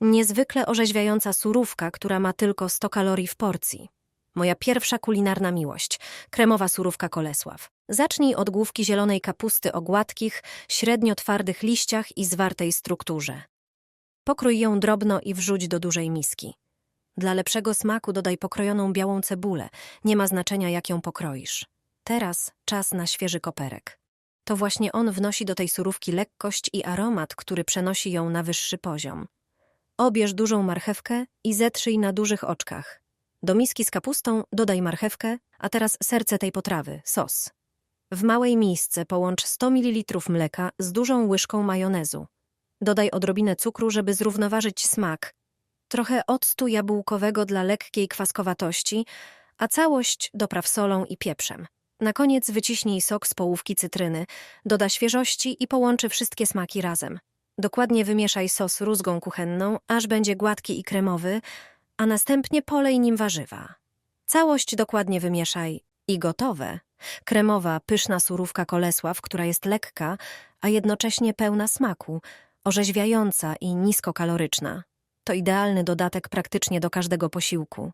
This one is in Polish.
Niezwykle orzeźwiająca surówka, która ma tylko 100 kalorii w porcji. Moja pierwsza kulinarna miłość kremowa surówka Kolesław. Zacznij od główki zielonej kapusty o gładkich, średnio twardych liściach i zwartej strukturze. Pokrój ją drobno i wrzuć do dużej miski. Dla lepszego smaku dodaj pokrojoną białą cebulę. Nie ma znaczenia, jak ją pokroisz. Teraz czas na świeży koperek. To właśnie on wnosi do tej surówki lekkość i aromat, który przenosi ją na wyższy poziom. Obierz dużą marchewkę i zetrzyj na dużych oczkach. Do miski z kapustą dodaj marchewkę, a teraz serce tej potrawy, sos. W małej misce połącz 100 ml mleka z dużą łyżką majonezu. Dodaj odrobinę cukru, żeby zrównoważyć smak. Trochę octu jabłkowego dla lekkiej kwaskowatości, a całość dopraw solą i pieprzem. Na koniec wyciśnij sok z połówki cytryny, doda świeżości i połączy wszystkie smaki razem. Dokładnie wymieszaj sos rózgą kuchenną, aż będzie gładki i kremowy, a następnie polej nim warzywa. Całość dokładnie wymieszaj i gotowe. Kremowa, pyszna surówka Kolesław, która jest lekka, a jednocześnie pełna smaku, orzeźwiająca i niskokaloryczna. To idealny dodatek praktycznie do każdego posiłku.